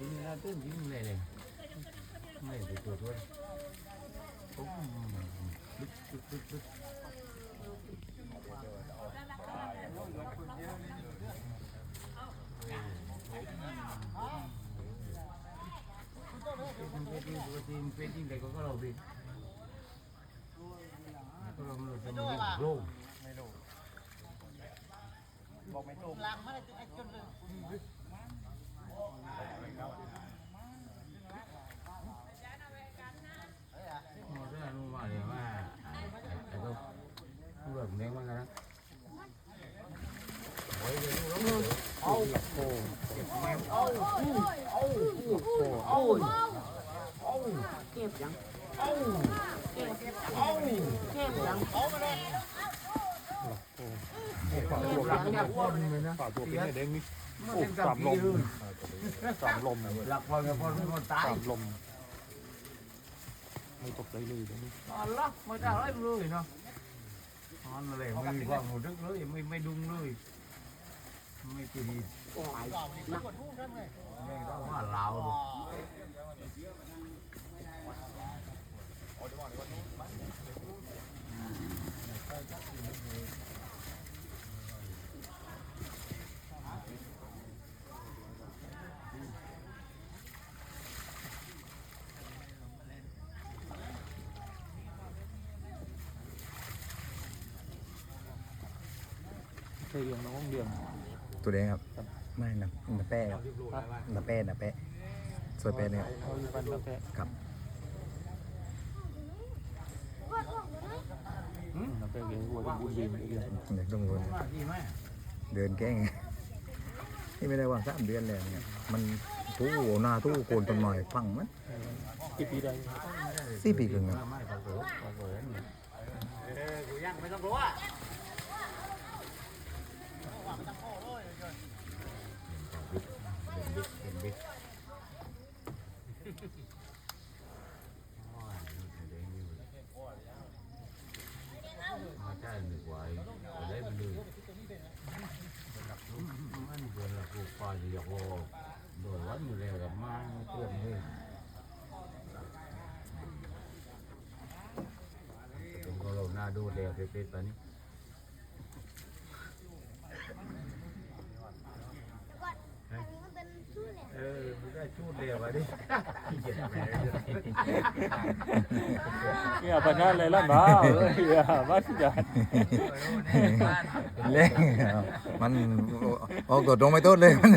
จริงนะตื่นจริงเลยเลยไม่ไปตัวด้วยปุ๊บปึ๊บปึ๊บปึ๊บปึ๊บ เป็นเป็นจริงแต่ก็เราเป็นก็เราไม่รู้จะมีโรคไม่รู้บอกไม่ถูกลังไม่ได้ไอ้จนเลยหมดแล้วรู้ว่าเลาแต่ก็เรื่องเลี้ยงมันนะโอ้ยเดี๋ยวรู้แล้วเอาโอ้เก็บแมวเอาเอาเอาเก็บยังเอาเก็บเอาเก็บยังฝาเก็ตัวบหลังเนี่ยพ่นเลยนะฝาตัวเป็นไงเด้งนี่มันเป็นกับปีเลย สามลมหลักพอกับพอเป็นคนตายสามลมไม่ตกใจเลยตรงนี้อ๋อล็อกไม่ได้อะไรเลยเนาะอ๋อนั่นแหละไม่มีความหมดลึกเลยไม่ไม่ดุงเลยไม่ตีดีโอ้ยนะไม่ต้องว่าเราเคย เรียนน้องเรียนตัวแดงครับ ไม่นะนาแป้ครับนาแป้นาแป้สวยแป้เนี่ยเขาอยู่กันแล้วแค่ครับแล้วแค่เรียนวัวบุญดีเรียนเด็กต้องว่าดีไหมเดินแกล้งนี่ไม่ได้ว่างสามเดือนแล้วเนี่ยมันตู้หน้าตู้โกนต้นหน่อยฟังมันกี่ปีได้สี่ปีครึ่งครับไม่ปรากฏปรากฏเออกูยังไม่ต้องรู้อะ บิ๊กเป็นบิ๊กมาใช่หนึ่งวัยได้ไปเลยมันเกินล มันได้ชูดเร็วอะดิขี้เกียจแหมเนี่ยปัญญาเลยล่ะบ้าเอ้ยอะบ้าที่จะเล่งมันโอ้กดลงไม่โต้เลยมัน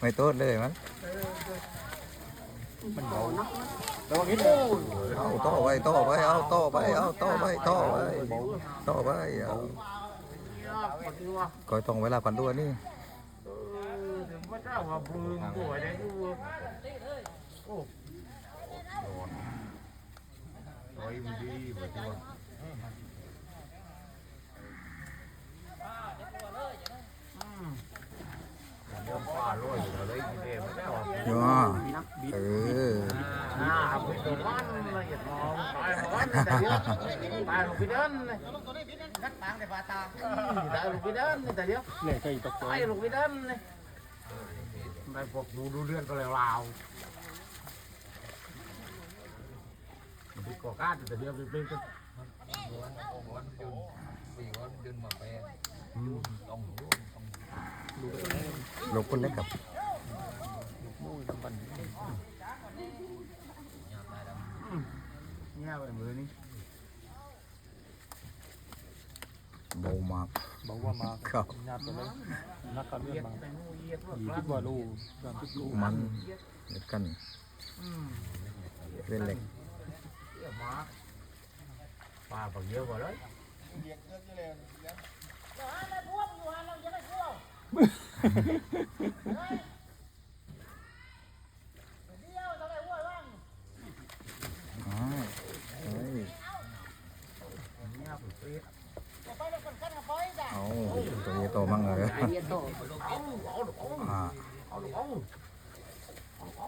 ไม่โต้เลยมันมันเบาแล้ววันนี้เอาต่อไปต่อไปเอาต่อไปเอาต่อไปต่อไปต่อไปเอาคอยตรงเวลาก่อนด้วยนี่ เออถึงพระเจ้าว่าบึงป่วยได้ดูโอ้โดนโอ้ยมันดีกว่าตัวอืมเดี๋ยวป้าลอยอยู่เลยกินเองไม่ได้หรอกย่อเอออ่าไปตัวมันละเอียดมองตายของมันแต่เดียวตายลงไปเดินเลยกัดปางในปาตาตายลงไปเดินแต่เดียวเนี่ยใครตกใจตายลงไปเดินเลย ได้พวกดูดูเรื่องก็แล้วลาวไปก่อการแต่เดียวไปเป็นกันอืมลบคนเล็กกับโอ้ยปันเนี่ยไปมือนี่ เบามากบอกว่ามาครับญาติเลยนักการเมืเยีอยงดมาไปงูเยียดพวกยี่รัสินบกว่าลูกสามสิบลูกมันเด็ดกันอืมเล่นเล็กเยี่ยมมากปลาปักเยอะกว่าเลยอ๋อเฮ้ย เนี่ยผมเป๊ะ เอาตัวนี้โตมั่งเลยไอเดียโต เอาเอาเอา อ่า เอาเอาเอา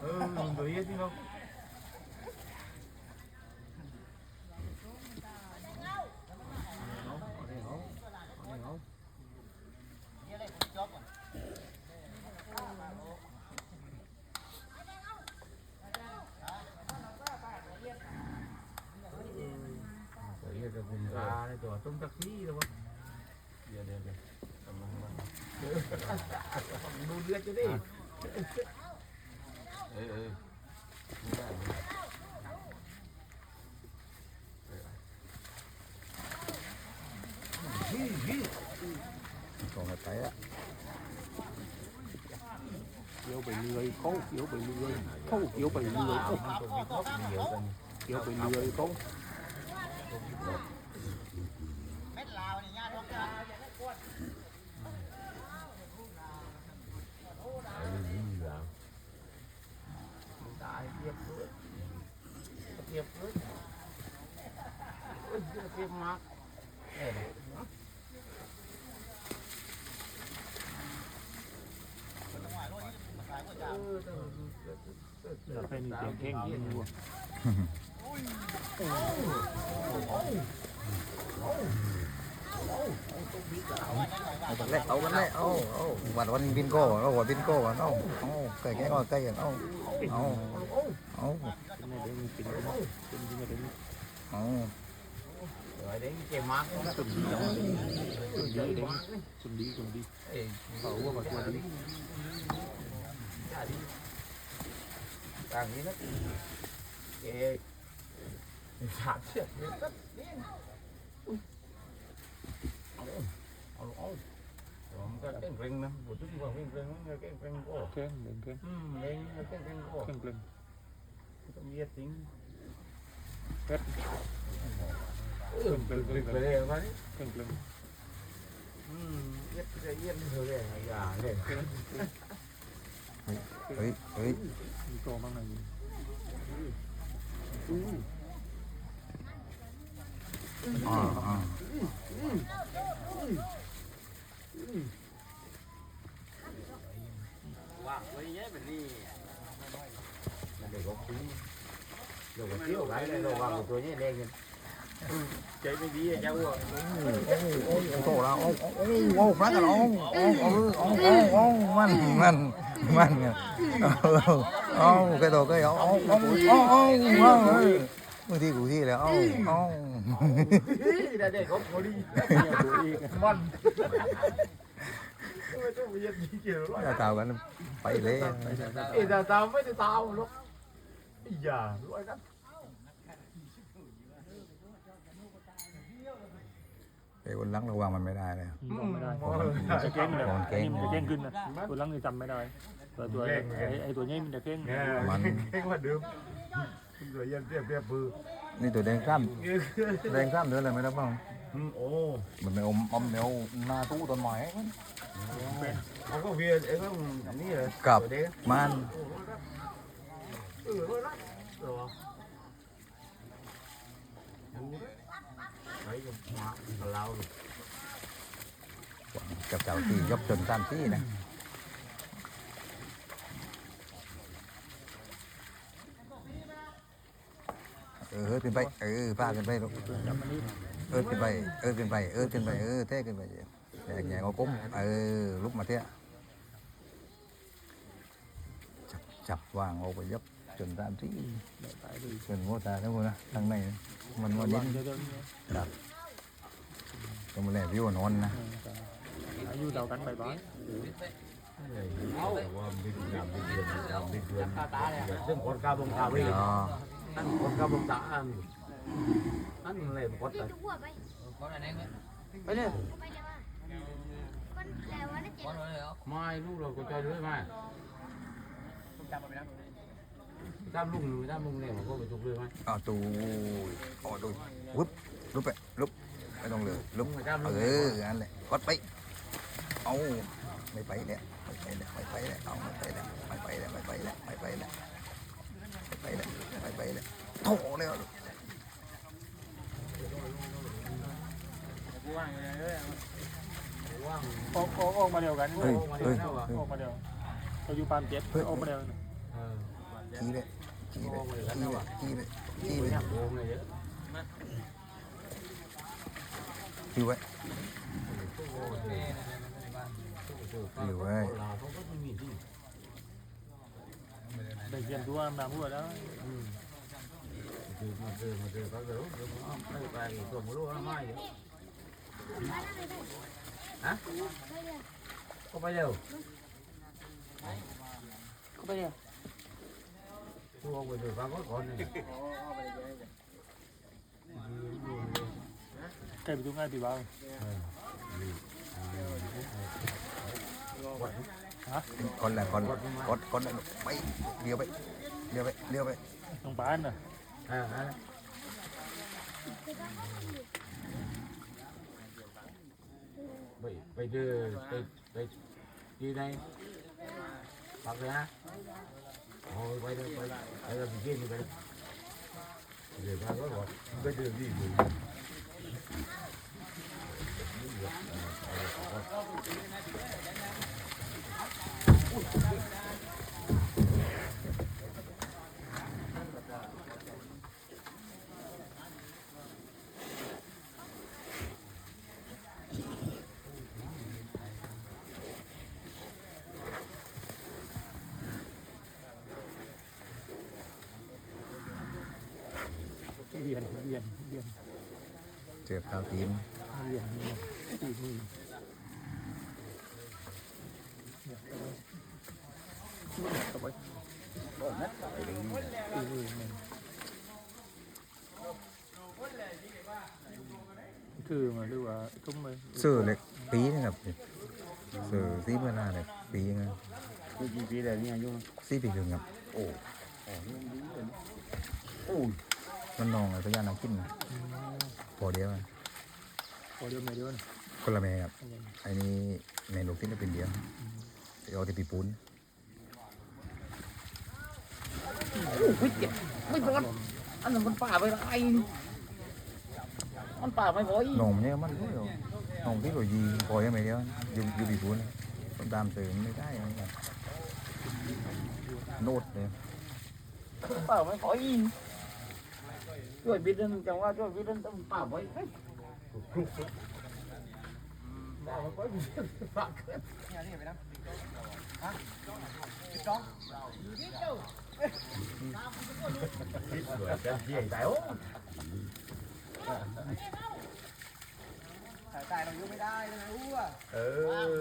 เออตัวเยี่ยที่เรา คุณตาในตัวต้มตะขี้แล้ววะเดี๋ยวเดี๋ยวเดี๋ยวกำลังมาดูเลือดจะได้เออเออไม่ได้ไม่ได้ส่งไปละเกี่ยวไปเรื่อยเขาเกี่ยวไปเรื่อยเขาเกี่ยวไปเรื่อยโอ้ตัวมีครอบเดียวกันเกี่ยวไปเรื่อยเขา เม็ดลาวนี่ญาติของกัน ไอ้นี่เหรอตายเรียบเลยเรียบเลยเรียบมากเอ้ย เดี๋ยวแค่นี้เสียงเท่งยิงวัวเอากันเลยเอากันเลยเอาเอาวันวันบินโก้เอาวันบินโก้กันเอาเอาใกล้แก่ก็ใกล้กันเอาเอาเอาเป็นไงเดี๋ยวมีเป็นเป็นเป็นยังไงเดี๋ยวมีเอา rồi đến cái mắt nó สุ่มดีจังเลยสุ่มดีเดี๋ยว สุ่มดีสุ่มดี Ê, เขาว่าแบบตัวดี ra đi càng đi nó kệ sạt chết nó rất điên ui ôi ôi rồi cái cái rừng nè của chúng vào cái rừng nó cái rừng cổ แข้ง เดินแข้ง ừ lên cái rừng cổ แข้งเปล่ง không biết tính เพชร ừ rừng rừng về đây mà đấy แข้งเปล่ง ừ biết cái yên rồi đây gà đây เฮ้ยเฮ้ยมีโตบ้างไหมอ่าอ่า để có tí rồi có thiếu cái này rồi vào một tuổi nhé đen nhìn chạy bên đi cháu à โอ้โหโตแล้วโอ้โอ้โอ้พระกันโอ้โอ้โอ้โอ้โอ้โอ้มันมัน มันโอ้กระโดดก็เอาเอ้โอ้โอ้โอ้มือที่กูที่แล้วเอ้โอ้ ra đây có có đi เนี่ยตัวอีกมันไม่ต้องไปยัดยี่เกี่ยวหรอกถ้าตาวกันไปเลยไอ้ตาตาไม่ได้ตาวหรอกอย่าร้อยกัน ไอ้ คนลังระวังมันไม่ได้เลย มองไม่ได้มันจะเก้งเลยอันนี้มันจะเก้งขึ้นนะตัวลังนี่จำไม่ได้ตัวตัวไอ้ไอ้ตัวนี้มันจะเก้งเนี่ยเก่งกว่าเดิม rồi ยันเรียบเรียบปือนี่ตัวแดงกล้ามแดงกล้ามเดือนอะไรไม่รับบ้างโอ้มันไม่อมอมเดียวหน้าตู้ต้นไม้เขาก็เวียนไอ้ก็นี่เลยกับเด็กมัน เออร้อยละหรอไป กับเจ้าที่ยกจนตามที่นะเออขึ้นไปเออพาขึ้นไปลูกเออขึ้นไปเออขึ้นไปเออขึ้นไปเออเท่ขึ้นไปแย่แย่เอากุ้มเออลุกมาเท่จับจับวางเอาไปยก จนตามที่ตายเป็นโมตาทั้งหมดนะทางในมันวันนี้ครับก็มาแลวิวนอนนะอายุเท่ากันไปบ้างว่าบินยามบินเดือนมบินเดือนซึ่งคนกาบงกาไปอ๋อนั่นคนกาบงตาอันนั่นเลยคน đi แต่ trung quốc vậy ไปเลย có bay đâu à con lèo nó chạy ไม่ลูกเราก็ใจด้วยไหมจำไปนะ ตามลุงตามลุงเนี่ยมันก็ไปทุกเลยไหมเอาตูอ๋อตูวุบลุกไปลุกไม่ต้องเลยลุกตามลุงเอออันแหละกดไปเอาไม่ไปแล้วไม่ไปแล้วไม่ไปแล้วเอาไม่ไปแล้วไม่ไปแล้วไม่ไปแล้วไม่ไปแล้วไม่ไปแล้วไม่ไปแล้วโถแล้วว่างออกออกออกมาเดียวกันเฮ้ยเฮ้ยออกมาเดียวเขาอยู่ปามเจ็ดออกมาเดียวเออขี้เลยขี้เลยขี้เลยขี้เลยขี้ไปเลยนักโกงเลยเยอะขี้ไว้ขี้ไว้เราเขาก็ไม่มีที่ได้เขียนตัวน้ำหัวแล้วคือมามาเจอมาเจอเขาเดี๋ยวเดี๋ย วมึงเอาไปไปตัวมึงรู้ว่าไม่เดี๋ยวฮะก็ไปเร็วเข้าไปเนี่ย ตัวไปเจอฟังก็ก่อนเนี่ยใกล้ไปตรงง่ายปีบ้าง con là con con con là bay liều bay liều bay liều bay ตรงบ้านน่ะอ่าฮะไปไป เจอไปไปที่ไหนฟังเลยฮะโอ้ยไปเลยไปไปเลยไปกินไปเลยเดี๋ยวฟังก็บอกไปเจอที่อยู่ เรียนเรียนเรียน chưa cao tím เรียนเรียนตีมือเข้าไปตีมือมันคือมาหรือว่าตุ้มไป sửa lại tí này gặp sửa tí bữa nào này tí nữa นี่กี่ปีแล้วเนี่ยยุ่ง tí bị đường ngập ồ โอ้ยมันนองอะไรตัวอย่างน้ำกินนะพอเดียวอะ พอ เดียวไม่เดียวนะคนละแม่ครับไอ้นี่แม่ลูกที่ได้เป็นเดียวเอาที่ปีปูนไม่พออันนั้นมันป่าไปไรมันป่าไม่พออีนองเนี่ยมันก็อยู่นองที่เรายีพอยังไม่เดียวอยู่อยู่ปีปูนต้นตามเสริมไม่ได้เหมือนกันโนดเลยป่าไม่พออีช่วยบิดนั่นจังว่าช่วยบิดนั่นต้องป่าไว้คิดเหมือนกันที่ใหญ่แต่โอ้สายตาเราอยู่ไม่ได้เลยนะอู้อะเออ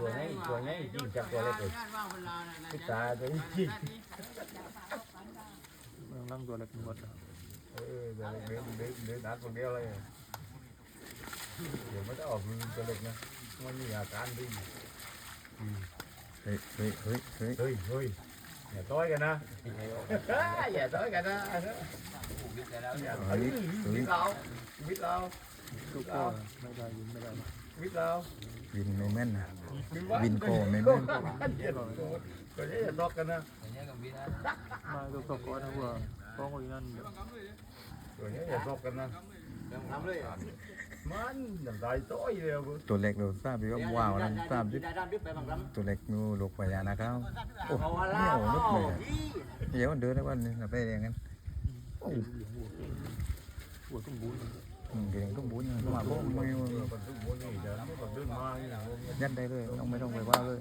ตัวนี้ตัวนี้จริงจังตัวเล็กเลยพิษาตัวนี้จริงมันนั่งตัวเล็กหมดเออตัวเล็กเดินเดินเดินนัดคนเดียวเลยเดี๋ยวมันจะออกตัวเล็กนะมั นมีอาการดีเฮ้ยเฮ้ยเฮ้ยเฮ้ยเฮ้ยเฮ้ยอย่าต้อยกันนะอย่าต้อยกันนะอย่าต้อยวิทเราวิทเราทุ กคนไม่ได้ยินไม่ได้วิทราวินไม่แม่นนะวิวินโคไม่แม่นตัวนี้อย่าตอกกันนะมาตัวตกก้อนนะว่าป้องไว้นั่นตัวนี้อย่าตอกกันนะตาต้อยเลยตัวเล็กเราทราบดีว่าว้าวนั่นทราบดิได้ด้านดิบไปบางลำตัวเล็กนูลูกพญานาคเขาโอ้เนี่ยโอ้นึกเลยอะเดี๋ยวมันเดินได้วันนึงเราไปเรียนกันหัวต้องบูนเก่งต้องบุญนมาพวกไม่คนทุกคนนี่เดี๋ยวนี้คนเดินยัดได้เลยต้องไม่ต้องไปว่าเลย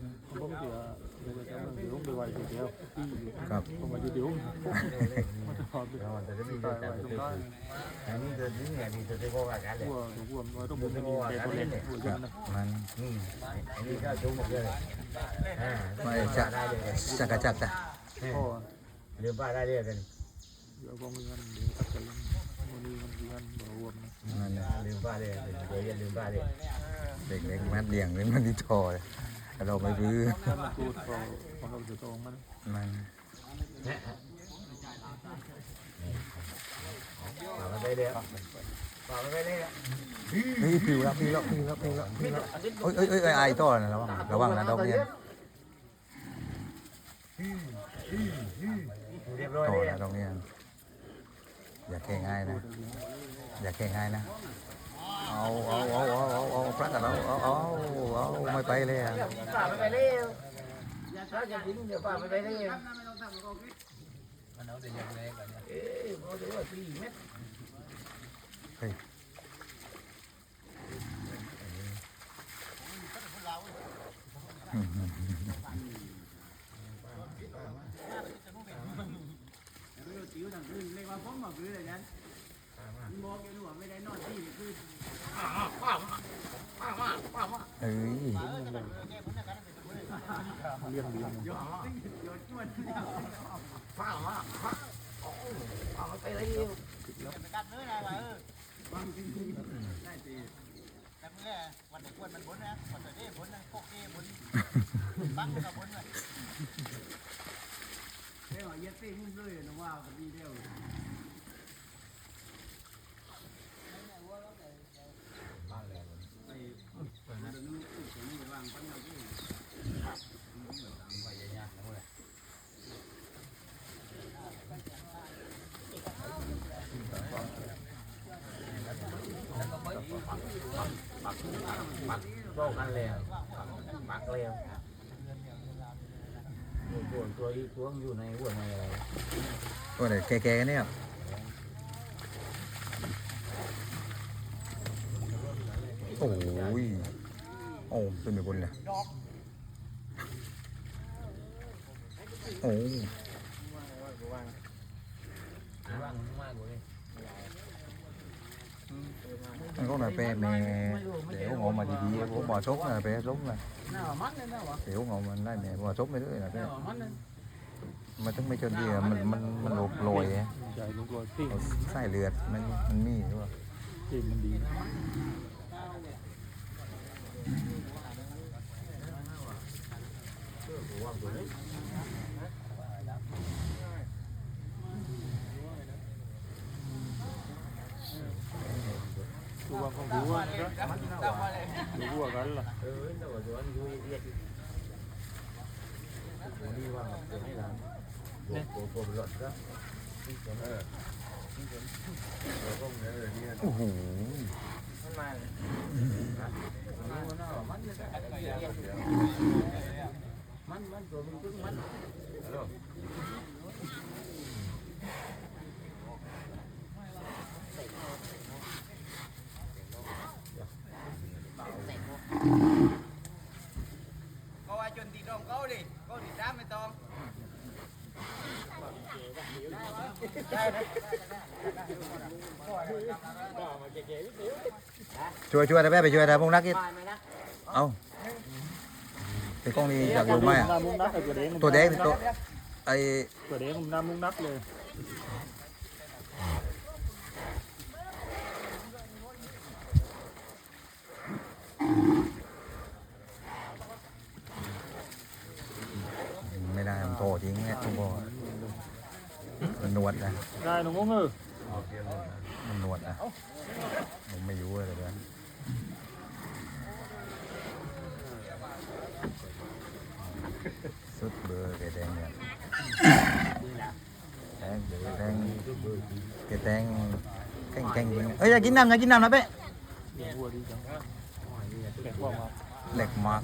มันเดี๋ยวไปไว้เดียวที่ครับผมมาเดี๋ยวมันไปเราจะได้มีตายแต่ไว้ตรงตัวได้นนี้จะนี่ไงนี่จะได้บอกกันเลยหัวหัวมันต้องบูนมันยิงแต่ตัวเล็กหัวคยัรับนนะมันอืมอันนี้ก็จุ่มหมดเลยอ่าไม่จะจะกระจักจ้ะเรือป้าได้เรียกันเดี๋ยวกองเงินเดี๋ยวตัดใจมันนี่มันเงินบ่รวมนะมันเรือป้าเรียกเดี๋ยวอย่าลืมป้าเรียเด็กเล็กมัดเลี้ยงเล่มันที่ทอเลย เราไม่รื้อถ้ามันตูดพอพอเราจะตรงมันมันป้าไม่ได้เรียกป้าไม่ได้เรียกเฮ้ยพิวแล้วพิวแล้วพิวแล้วพิวแล้วพิวแล้วเอ้ยเอ้ยเอ้ยไอ้ต่อนะระวังระวังนะดอกเบี้ยเรียบร้อยต่อเลยนะดอกเบี้ยอย่าแข่งง่ายนะอย่าแข่งง่ายนะ เอาเอาเอาเอาเอาเอาพระกันเอาเอาเอาเอาไม่ไปเลยอ่ะป่าไม่ไปเลยอย่าช้าอย่าดิ้นเดี๋ยวป่าไม่ไปเลยมันเอาแต่ยังเล็กอ่ะเนี่ยเอ้ยพอเดี๋ยวสี่เม็ดเฮ้ยอืม เฮ้ยเลี้ยงดี นะปักโต้กันแล้วปักแล้วตัวตัวอีกตัวอยู่ในหัวในอะไรตัวไหนแก่ๆเนี่ยโอ้ยโอ้เป็นแบบนเลยโอ้ว่างมากกว่านี้มันก็ là pe mè để ủng hộ mà gì gì của bò sốt là pe sốt là หน้ามันเลยหน้าวะ để ủng hộ mình lại mè bò sốt mấy đứa là หน้า pe มันเลย mà chúng mấy chân gì là mình mình mình lột lồi á ใหญ่ลงตัวติ้ง sai lượt mình mình mi đúng không ติ้งมันดีดูว่าของดูว่านะครับดูว่ากันล่ะ เออแต่ว่าตัวนี้อยู่เรียกตัวนี้ว่าตัว นี้ละตัวตัวตัวหลอดก็โอ้โหมันมันตัวมันขึ้นมัน ช่วยช่วยได้ไหมไปช่วยได้พวกนักกินเอาไอ้กล้องนี้อยากลงไหมอะน้ามุ้งนักไอ้ตัวแดงตัวแดงตัวไอ้ตัวแดงผมน้ามุ้งนักเลยไม่ได้มันโตทิ้งเนี่ยทุกคน นหนวดนะได้หนูงงเออมันหนวดนะผมไม่รู้เลยเพื่อนสุดเบอร์แกแดงเนี่ยแดงเบอร์แดงแกแดงแกงแกงเอ้ยอยากกินน้ำอยากกินน้ำนะเป๊ะเลี้ยงวัวดีจังแกะว่ามาเหล็กมาก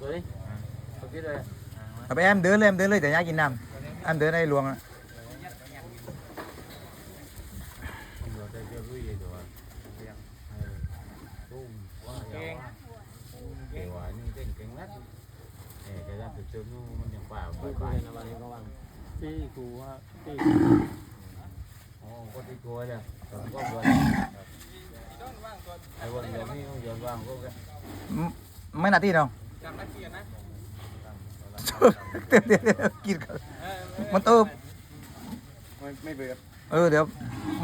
ตัวนี้ตัวนี้เลย เอาไป em đứa lên em đứa lên để nhá กินน้ำ em đứa đây luồng ạ ตัวเดียวรู้ยี่ตัวตุ้มว่าเก่งเก่งว่านี่เก่งเก่งนักเอ๋จะได้ติดเชื้อนู่มันยังเปล่าไปไปนะวันนี้ก็ว่างพี่กูว่าพี่อ๋อก็ที่ตัวเลยก็วันไอ้วันเดียวนี่เดียวว่างก็แค่ mấy nãy tin không จำนักเกียรนะ tiếp tiếp tiếp กินก่อนมันเติมไม่ไม่เบื่อเออเดี๋ยว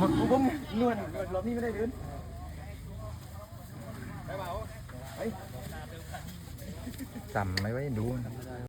มันผมนวลรอบนี้ไม่ได้เดินไปเปล่าจำไม่ไว้ดู